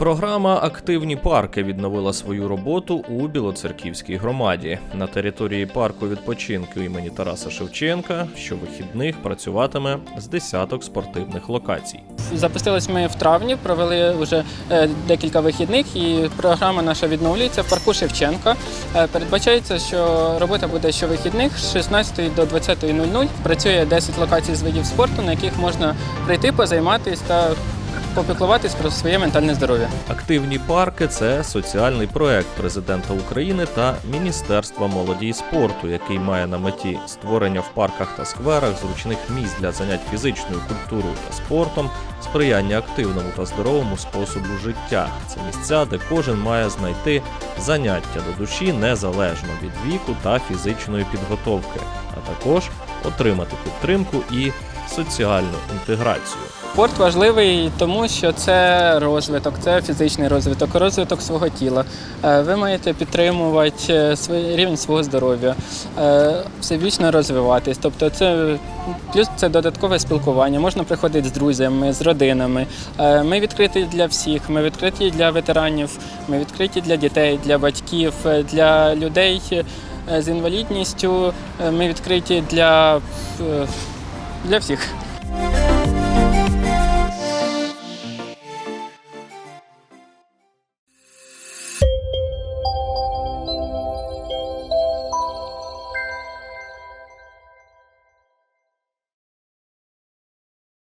Програма Активні парки відновила свою роботу у Білоцерківській громаді. На території парку відпочинку імені Тараса Шевченка щовихідних працюватиме з десяток спортивних локацій. Запустились ми в травні, провели вже е, декілька вихідних, і програма наша відновлюється в парку Шевченка. Е, Передбачається, що робота буде щовихідних з 16 до 20.00. Працює 10 локацій з видів спорту, на яких можна прийти, позайматися та попіклуватись про своє ментальне здоров'я. Активні парки це соціальний проект президента України та Міністерства молоді і спорту, який має на меті створення в парках та скверах зручних місць для занять фізичною культурою та спортом, сприяння активному та здоровому способу життя. Це місця, де кожен має знайти заняття до душі незалежно від віку та фізичної підготовки, а також отримати підтримку і соціальну інтеграцію. Спорт важливий, тому що це розвиток, це фізичний розвиток, розвиток свого тіла. Е, Ви маєте підтримувати е, свій рівень свого здоров'я, е, всебічно розвиватись. Тобто, це плюс це додаткове спілкування. Можна приходити з друзями, з родинами. Ми відкриті для всіх. Ми відкриті для ветеранів, ми відкриті для дітей, для батьків, для людей з інвалідністю. Ми відкриті для, для всіх.